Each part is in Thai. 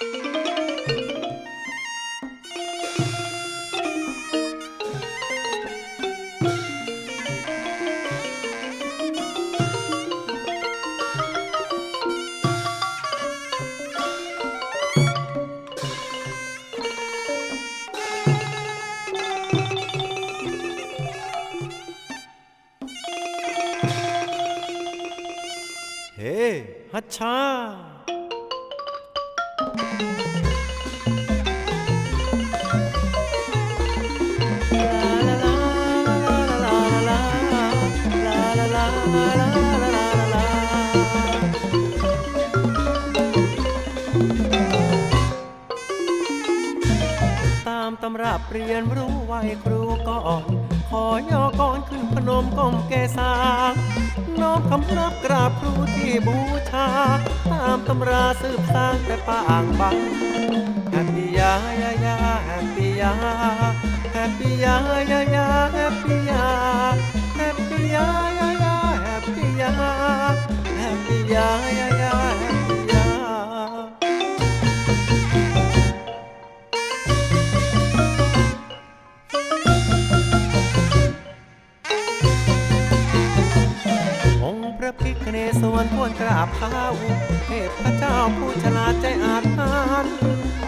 เตามตำรับเรียนรู้ไหวครูก่อน ขอย่อก่อนขึ้นพนมก้มแกสาน้อมคำนับกราบครูที่บูชา ตามตำราสืบสร้างแต่ปางบังแฮปปี้ยายายาแฮปปี้ยาแฮปปี้ยายายาแฮปปี้ยาแฮปปี้ยายา ยาแฮปปี้ยายายาแฮปปี้ยา องค์พระพิฆเนศวรควรกราบเท้าเทพเจ้าผู้ฉลาใจอาจหาร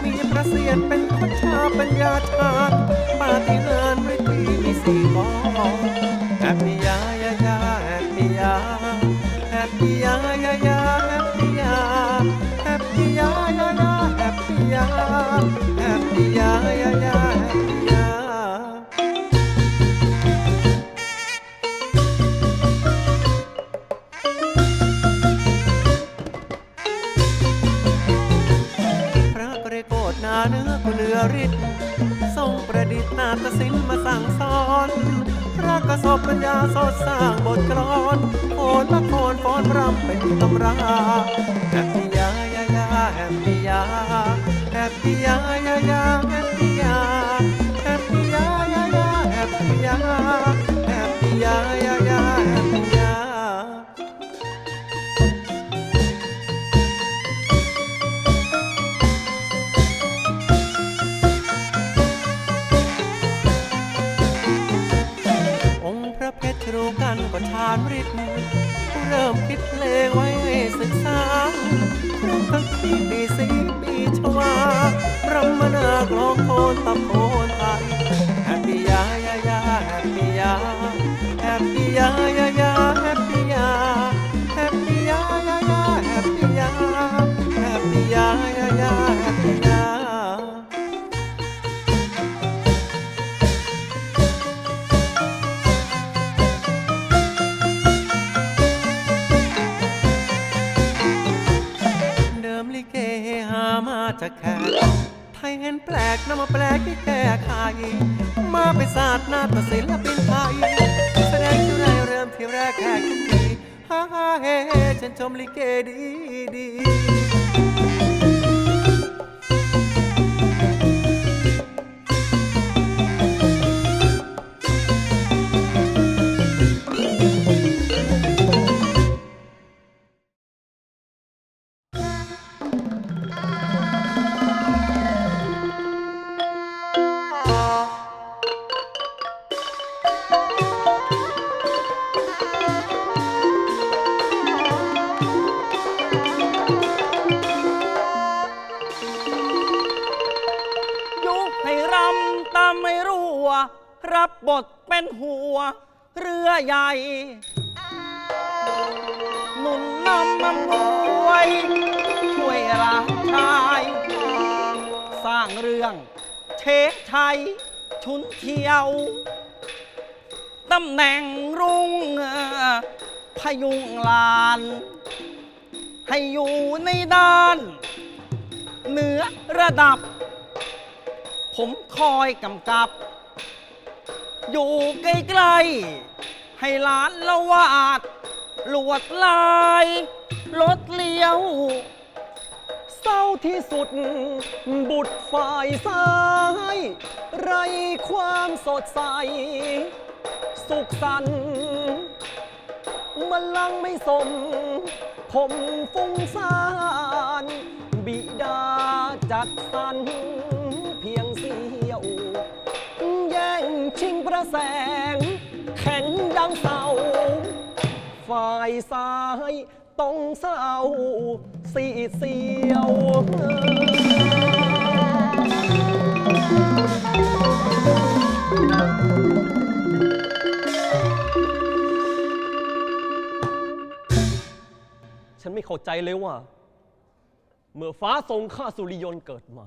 มีพระเสียรเป็นพระชาปัญญาชาญปาฏิหาริย์ฤทธิ์มีสี่กอง ปี้ยายายาแฮปปี้ยาแฮปปี้ยายายาแฮปปี้ยาแฮปปี้ยายายาแฮปปี้ยาพระกระโกฏหนาเนื้อกุเลือฤทธิ์ทรงประดิษฐ์นาฏศิลป์มาสั่งสอน ระกระสอบปัญญาสดสร้างบทกลอนโอนละครฟ้อนรำเป็นตำราแฮปปี้ยายายาแฮปปี้ยาแฮปปี้ยายายาแฮปปี้ำมนากลองโคนตะโพนไท ห็นแปลกนำมาแปลกที่แก้ไขมาเป็นศาสตร์นาฏศิลปินไทย แสดงที่ไรเริ่มที่แรกแขกทุกทีฮ่าฮ่าเฮ่เฮ่ฉันชมลิเกดีดี ไทยชุนเที่ยว ตำแหน่งรุ่งพยุงลาน ให้อยู่ในด้าน เหนือระดับ ผมคอยกำกับ อยู่ใกล้ๆให้หลานละวาดลวดลาย รถเลี้ยว เศร้าที่สุด บุตรฝ่ายซ้าย ไรความสดใส สุขสันต์มันลังไม่สม ผมฟุ้งซ่าน บิดาจัดสรรเพียงเสียว แย่งชิงประแสง แข็งดังเสา ฝ่ายซ้าย ต้องเศร้าสีเสียวฉันไม่เข้าใจเลยว่า เมื่อฟ้าทรงข้าสุริยนต์เกิดมา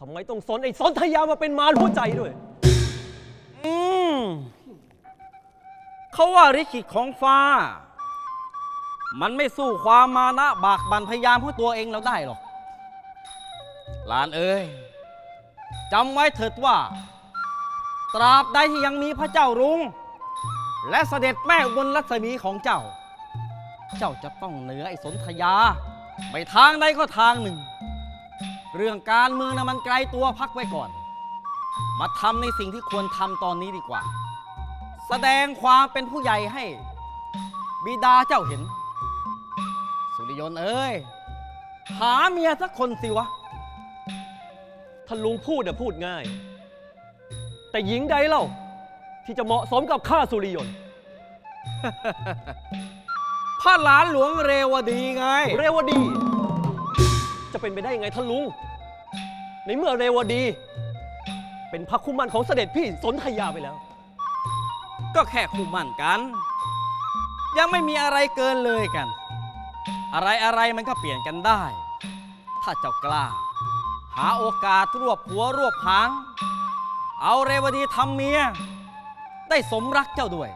ทำไมต้องสนไอ้สนธยามาเป็นมารหัวใจด้วย อืมเขาว่าริขิตของฟ้า มันไม่สู้ความมานะบากบั่นพยายามของตัวเองเราได้หรอก หลานเอ้ยจำไว้เถิดว่า ตราบใดที่ยังมีพระเจ้ารุง้งและเสด็จแม่บนรัศมีของเจ้า เจ้าจะต้องเหนือไอ้สนธยาไม่ทางใดก็ทางหนึ่ง เรื่องการเมืองนะมันไกลตัวพักไว้ก่อน มาทำในสิ่งที่ควรทำตอนนี้ดีกว่า แสดงความเป็นผู้ใหญ่ให้ บิดาเจ้าเห็น สุริยนต์เอ้ย หาเมียสักคนสิวะ ท่านลุงพูดเนี่ยพูดง่าย แต่หญิงใดเล่า ที่จะเหมาะสมกับข้าสุริยนต์พระหลานหลวงเรวดีไง เรวดี จะเป็นไปได้ยังไงท่านลุง ในเมื่อเรวดี เป็นพระคุมันของเสด็จพี่สนธยาไปแล้ว ก็แค่คู่หมั่นกัน ยังไม่มีอะไรเกินเลยกัน อะไรอะไรมันก็เปลี่ยนกันได้ ถ้าเจ้ากล้า หาโอกาสรวบหัวรวบหาง เอาเรวดีทำเมีย ได้สมรักเจ้าด้วย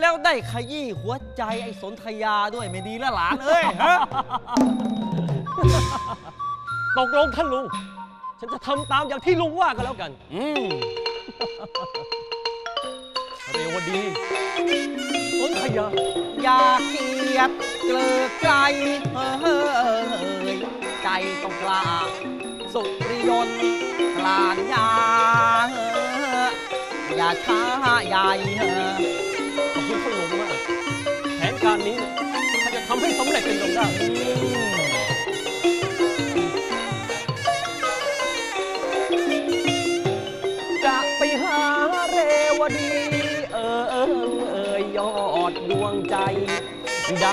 แล้วได้ขยี้หัวใจไอ้สนธยาด้วยไม่ดีละหลานเอ้ยฮะ ตกลงท่านลุง ฉันจะทำตามอย่างที่ลุงว่ากันแล้วกัน อืมเรวดีสนธยา อย่าเกลียดเกลือไก่เฮ้ยไก่ต้องกล้าสุริยนต์กลานยาอย่าช้าใหญ่เฮ้อขอบคุณท่านลุงมากแผนการนี้ถ้าจะทำให้สำเร็จเป็นจงได้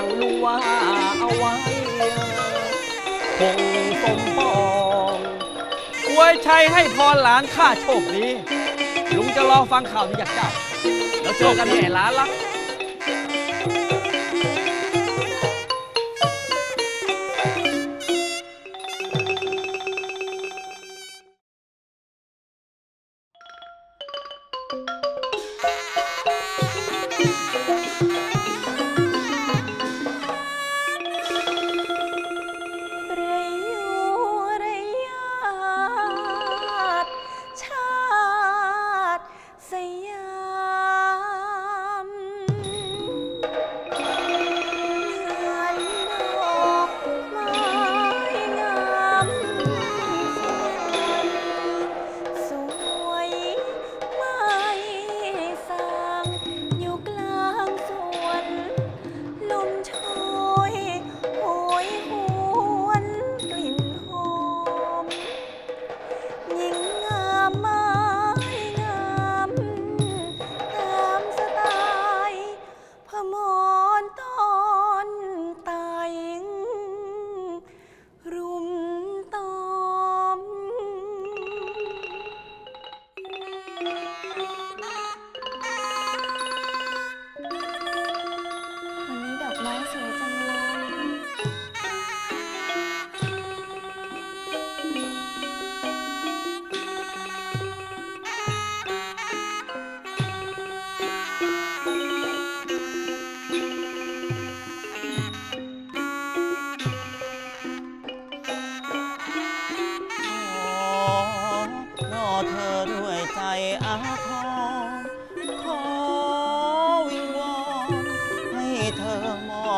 ดังลุงว่าเอาไว้คงสมปองอวยชัยให้พรหลานข้าโชคดีลุงจะรอฟังข่าวที่อยากเจ้า แล้วเจอกันแน่หลานละ พม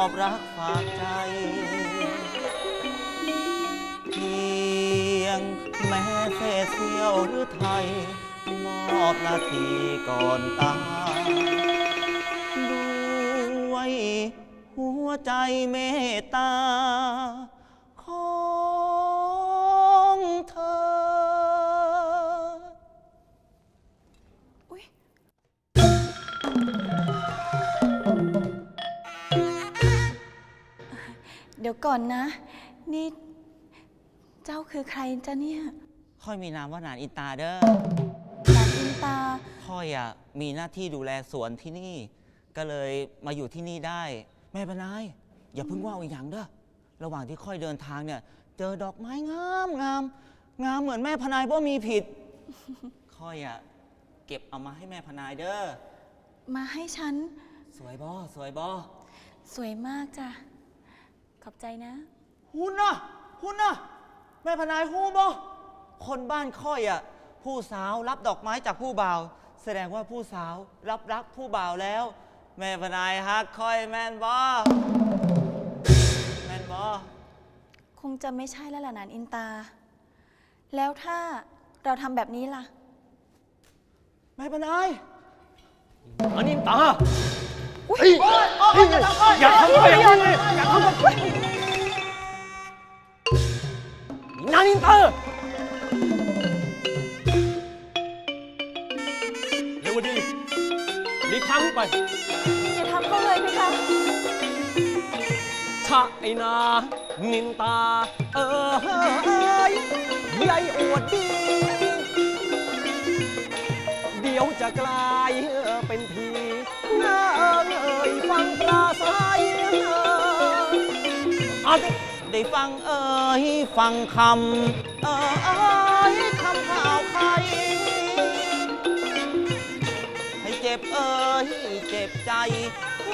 อบรักฝากใจ เพียงแม้เศษเสี้ยวหรือไทย มอบนาทีก่อนตายด้วยหัวใจเมตตา ดี๋ยวก่อนนะ นี่ เจ้าคือใครจ้ะเนี่ยค่อยมีนามว่าหนานอินตาเด้อหลานอินตา ค่อยอะมีหน้าที่ดูแลสวนที่นี่ ก็เลยมาอยู่ที่นี่ได้ แม่เป็นนายอย่าเพิ่งว่าอีกอย่างเด้อระหว่างที่ค่อยเดินทางเนี่ย เจอดอกไม้งามงามงามเหมือนแม่พนายว่ามีผิด ค่อยอะเก็บเอามาให้แม่พนายเด้อมาให้ฉัน สวยบอสวยบอสวยมากจ้ะ ขอบใจนะ หุ่นนะหุ่นนะแม่พนายหูบอคนบ้านค่อยอะผู้สาวรับดอกไม้จากผู้บ่าว แสดงว่าผู้สาวรับรักผู้บ่าวแล้ว แม่พนายฮักค่อยแม่นบอแม่นบอคงจะไม่ใช่แล้วล่ะหนานอินตา แล้วถ้าเราทำแบบนี้ล่ะ แม่พนาย อันนี้ตา เฮ้ยเฮ้ยอย่าทำไปอย่างนี้อย่าทำกับนานินเตอร์เร็วดีรีบทางนี้ไปอย่าทำเขาเลยพี่คะชะไอนา นินตา เออเฮ้ยใหญ่อวดดี เดี๋ยวจะกลาย ศัยอาจได้ฟังเอ่ยฟังคำเอ่ยคำข่าวใคร ให้เจ็บเอ่ยเจ็บใจ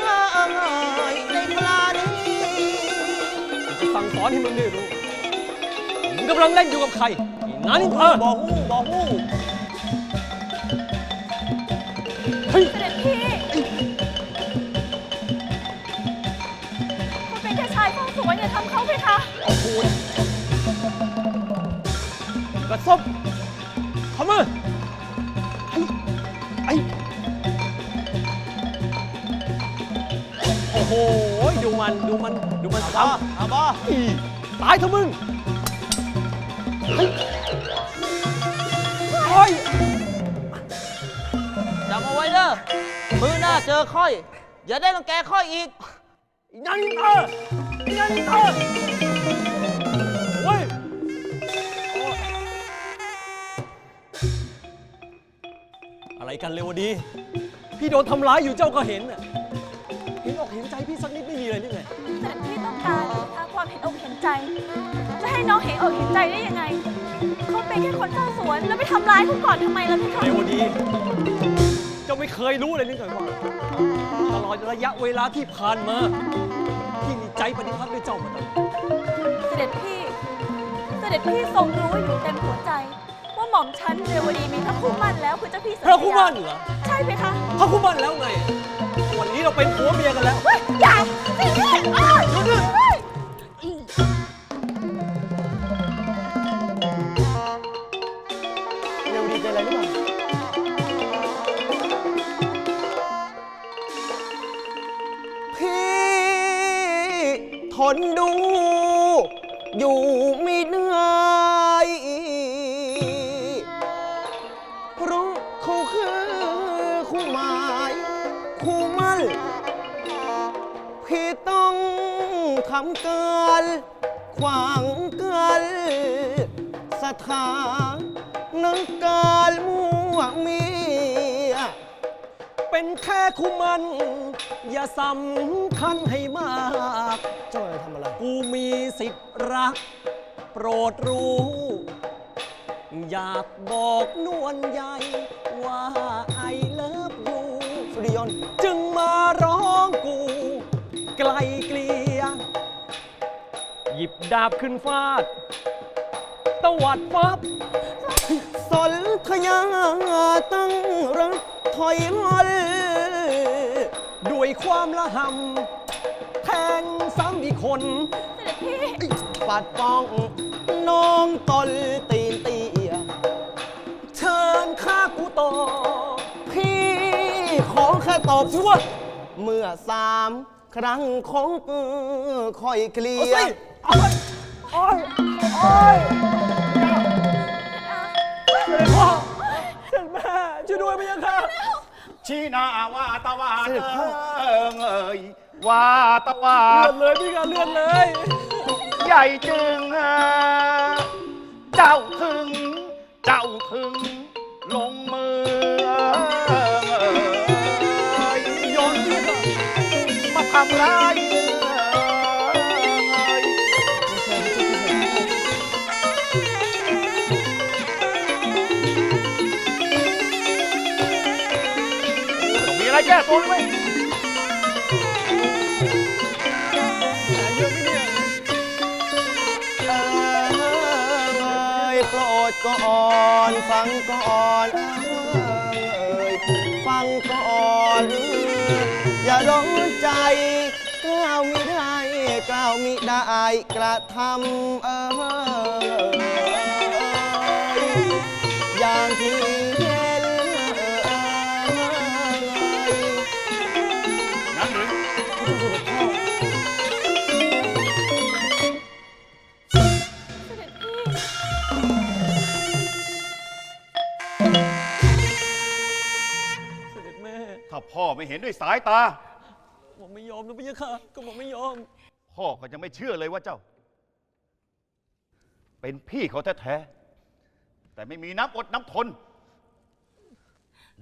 เอ่ยในปลานี้จะสั่งสอนให้มึงได้รู้มึงกำลังเล่นอยู่กับใครไอ้นานินเตอร์บอฮู้บอฮู้ เฮ้ย เส กระซบเข้ามือไอ้ไอ้โอ้โห ดูมัน ดูมัน ดูมันบอทำเอาบออีตายเถอะมึงเฮ้ยโอ้ย จำเอาไว้เด้อมือหน้าเจอค่อย อย่าได้รังแกค่อยอีก อีนานินเตอร์อีนานินเตอร์ อะไรกันเร็วดี พี่โดนทำร้ายอยู่เจ้าก็เห็นน่ะเห็นอกเห็นใจพี่สักนิดไม่มีเลยหรือไง เสด็จพี่ต้องการหาความเห็นอกเห็นใจ จะให้น้องเห็นอกเห็นใจได้ยังไง เขาเป็นแค่คนเฝ้าสวน แล้วไปทำร้ายเขาก่อนทำไมล่ะพี่คะเร็วดี เจ้าไม่เคยรู้เลยนี่ไงว่าตลอดระยะเวลาที่ผ่านมา พี่มีใจปฏิพัทธ์ด้วยเจ้ามาตลอด เสด็จพี่ เสด็จพี่ทรงรู้อยู่เต็มหัวใจว่า หม่อมฉันเรวดีมีพระคู่มั่นแล้วคือเจ้าพี่สัญพระญาคู่มั่นเหรอ ใช่ไหมคะ พระคู่มั่นแล้วไง วันนี้เราเป็นผัวเมียกัน สำคัญให้มาก เจ้าจะทำอะไร กูมีสิทธิ์รัก โปรดรู้ อยากบอกนวลใหญ่ว่าไอเลิฟยูสุริยนต์จึงมาร้องกู ไกลเกลีย หยิบดาบขึ้นฟาด ตวัดฟับ สนธยาตั้งรักถอยหัน ด้วยความละหำแทงซ้ำอีกคน เสด็จพี่ปัดป้องน้องตนตีนเตียเชิญข้ากูต่อพี่ขอแค่ตอบสิว่าเมื่อสามครั้งของคอยเกลีเอายสิเอาไปโอ้ยโอ้ยเสด็จพ่อเสด็จแม่ช่วยด้วยพะยังค่ะ ชี้หน้าว่าตะวาเสด็จพ่อเอิงเอ่ยว่าตะวาเลือดเลยพี่ค่ะเลือดเลย ใหญ่จึง เจ้าถึง เจ้าถึง ลงมือยนต์พี่ค่ะมาทำร้าย องมีอะไรแก้ตัวไหมเอยโปรดก่อนฟังก่อนเอยฟังก่อนอย่าร้อนใจกล้าวมิได้กล้าวมิได้กระทำเอย พ่อไม่เห็นด้วยสายตา ผมไม่ยอมนะพี่ค่ะก็ผมไม่ยอม พ่อก็จะไม่เชื่อเลยว่าเจ้า เป็นพี่เขาแท้ๆแต่ไม่มีน้ำอดน้ำทน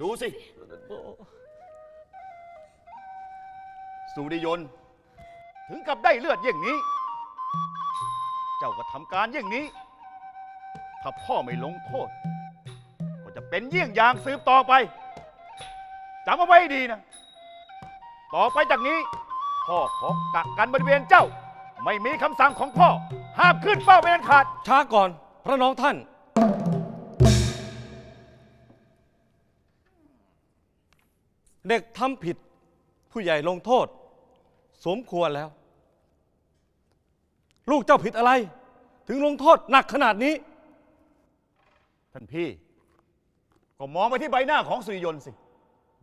ดูสิ สุริยนต์ถึงกับได้เลือดอย่างนี้ เจ้าก็ทำการอย่างนี้ ถ้าพ่อไม่ลงโทษ ก็จะเป็นเยี่ยงอย่างสืบต่อไป จำเอาไว้ให้ดีนะ ต่อไปจากนี้ พ่อขอกักกันบริเวณเจ้า ไม่มีคำสั่งของพ่อ ห้ามขึ้นเฝ้าเป็นอันขาด ช้าก่อนพระน้องท่าน เด็กทำผิด ผู้ใหญ่ลงโทษ สมควรแล้ว ลูกเจ้าผิดอะไร ถึงลงโทษหนักขนาดนี้ ท่านพี่ ก็มองไปที่ใบหน้าของสุริยนต์สิ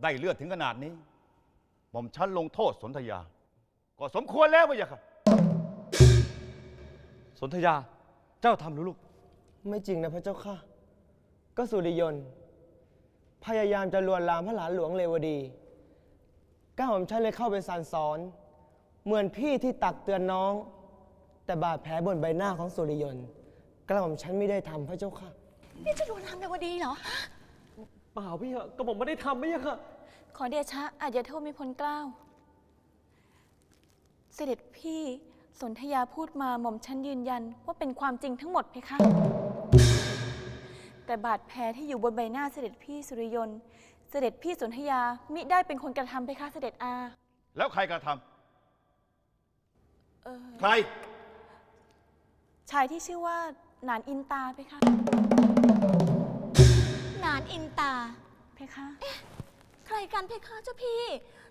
ได้เลือดถึงขนาดนี้หม่อมชั้นลงโทษสนธยา ก็สมควรแล้วพะยะค่ะ สนธยา เจ้าทำหรือลูก ไม่จริงนะพระเจ้าค่ะ ก็สุริยนต์ พยายามจะลวนลามพระหลานหลวงเลวดีก้าวผมฉันเลยเข้าไปสั่นสอน เหมือนพี่ที่ตักเตือนน้อง แต่บาดแผลบนใบหน้าของสุริยนต์กระหม่อมฉันไม่ได้ทำพระเจ้าค่ะ นี่จะลวนลามเรวดีเหรอ เปล่าพี่ค่ะก็ผมไม่ได้ทำไม่ใช่ค่ะข อเดชะอาจจะโทษมีพ้นเกล้าวเสด็จพี่สนธยาพูดมาหม่อมฉันยืนยันว่าเป็นความจริงทั้งหมดเพคะ แต่บาดแผลที่อยู่บนใบหน้าเสด็จพี่สุริยนต์ เสด็จพี่สนธยามิได้เป็นคนกระทำเพคะเสด็จอา แล้วใครกระทเออำใคร ชายที่ชื่อว่าหนานอินตาเพคะ นานอินตา เพคะใค รกันเพคะเจ้าพี่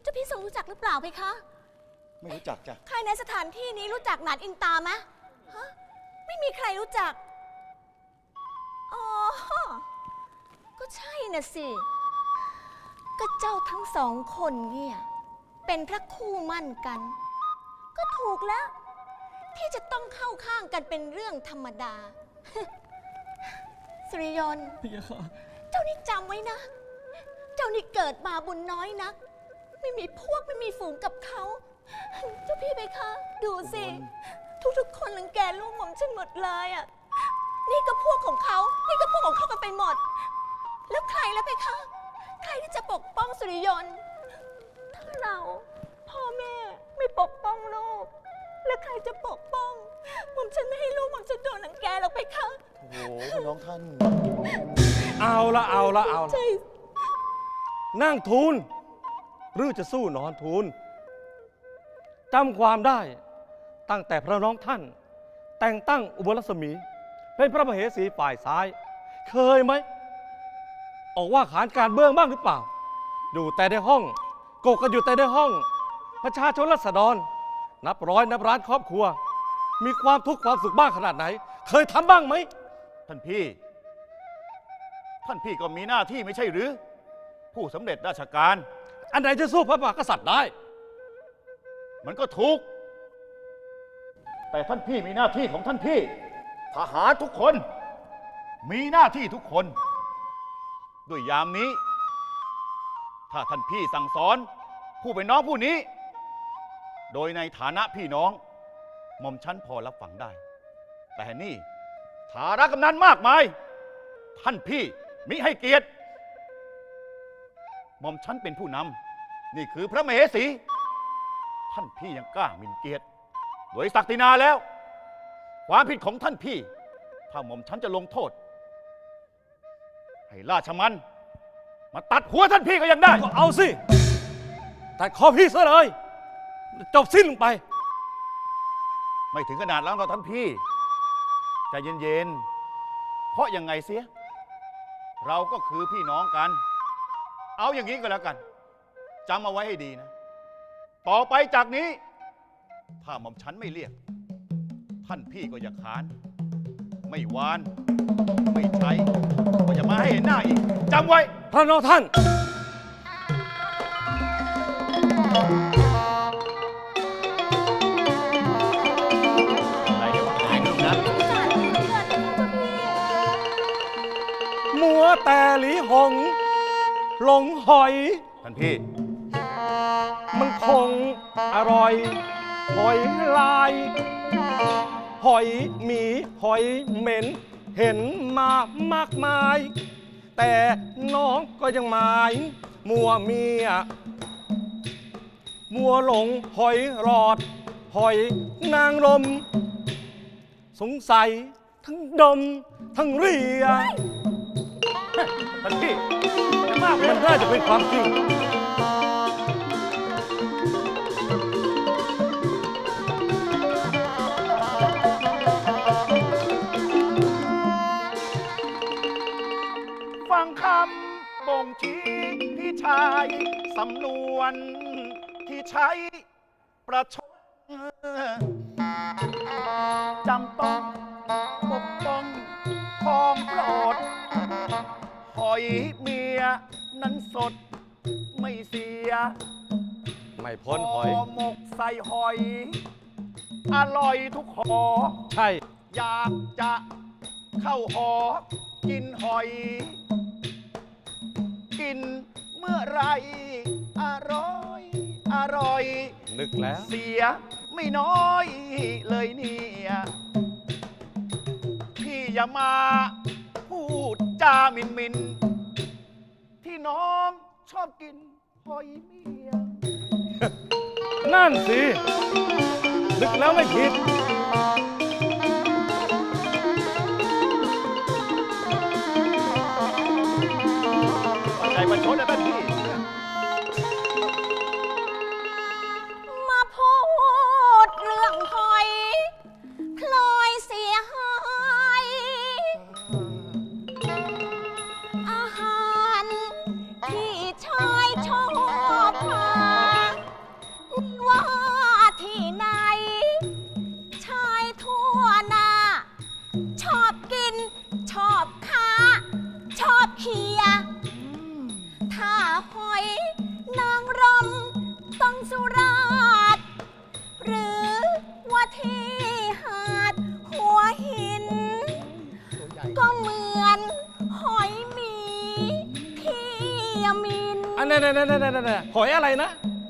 เจ้าพี่ทรงรู้จักหรือเปล่าเพคะ ไม่รู้จักจ้ะ ใครในสถานที่นี้รู้จักนานอินตาไหมฮะ ไม่มีใครรู้จัก อ๋อ ก็ใช่น่ะสิ ก็เจ้าทั้งสองคนเนี่ย เป็นพระคู่มั่นกัน ก็ถูกแล้ว ที่จะต้องเข้าข้างกันเป็นเรื่องธรรมดา สุริยนต์ พี่ค่ะ เจ้านี่จำไว้นะเจ้านี่เกิดมาบุญน้อยนัก ไม่มีพวกไม่มีฝูงกับเขา เจ้าพี่ไปคะ ดูสิ ทุกๆ คนรังแกลูกหม่อมฉันหมดเลยอะ นี่ก็พวกของเขา นี่ก็พวกของเขากันไปหมด แล้วใครแล้วไปคะ ใครที่จะปกป้องสุริยนต์ถ้าเราพ่อแม่ไม่ปกป้องลูก แล้วใครจะปกป้องหม่อมฉันไม่ให้ลูกหม่อมฉันโดนรังแกหรอกไปคะ โอ้โหพี่น้องท่าน เอาละเอาละเอาละ ใช่ นั่งทูลหรือจะสู้นอนทูลจำความได้ตั้งแต่พระน้องท่าน แต่งตั้งอุบลรัศมี เป็นพระมเหสีฝ่ายซ้าย เคยไหม ออกว่าขานการเบื้องบ้างหรือเปล่า อยู่แต่ในห้องโกกกันอยู่แต่ในห้อง ประชาชนรัษฎร นับร้อยนับร้านครอบครัว มีความทุกข์ความสุขบ้างขนาดไหน เคยทำบ้างไหมท่านพี่ ท่านพี่ก็มีหน้าที่ไม่ใช่หรือ ผู้สำเร็จราชการ อันไหนจะสู้พระมหากษัตริย์ได้ มันก็ถูก แต่ท่านพี่มีหน้าที่ของท่านพี่ ทหารทุกคน มีหน้าที่ทุกคน ด้วยยามนี้ ถ้าท่านพี่สั่งสอน ผู้เป็นน้องผู้นี้ โดยในฐานะพี่น้องหม่อมชั้นพอรับฟังได้ แต่นี่ ฐานะกำนันมากมาย ท่านพี่มิให้เกียรติ หม่อมชั้นเป็นผู้นำนี่คือพระมเหสี ท่านพี่ยังกล้าหมิ่นเกียรติโดยศักดินาแล้ว ความผิดของท่านพี่ ถ้าหม่อมชั้นจะลงโทษ ให้ราชมัน มาตัดหัวท่านพี่ก็ยังได้ ก็เอาสิตัดคอพี่ซะเลย จบสิ้นลงไป ไม่ถึงขนาดแล้วเราท่านพี่ใจเย็นๆ เพราะยังไงเสีย เราก็คือพี่น้องกัน เอาอย่างนี้ก็แล้วกันจำเอาไว้ให้ดีนะ ต่อไปจากนี้ ถ้าหม่อมฉันไม่เรียก ท่านพี่ก็อย่าขาน ไม่วาน ไม่ใช้ก็อย่ามาให้เห็นหน้าอีกจำไว้ พระนองท่าน อะไรเนี่ยวะไอ้หนุ่มนะสงสารเหลือเกินนะคะเจ้าพี่มัวแต่หลีหงห ลงหอย ท่านพี่ มันคงอร่อย หอยลาย หอยหมีหอยเหม็น เห็นมามากมาย แต่น้องก็ยังหมาย มัวเมีย มัวหลงหอยรอด หอยนางรมสงสัยทั้งดมทั้งเรีย ท่านพี่จะามันน่าจะเป็นความจริง ฟังคำบ่งชี้พี่ชายสำนวนที่ใช้ประชดจำต้องปกป้องของโปรดหอยเมีย นั้นสดไม่เสียไม่พ้นหอย หมกใส่หอย อร่อยทุกหอ ใช่ อยากจะเข้าหอ กินหอย กินเมื่อไหรอร่อย อร่อย นึกแล้ว เสียไม่น้อยเลยเนี่ยพี่อย่ามา พูดจาหมินมิน ที่น้องชอบกินหอยเมียนั่นสินึกแล้วไม่ผิด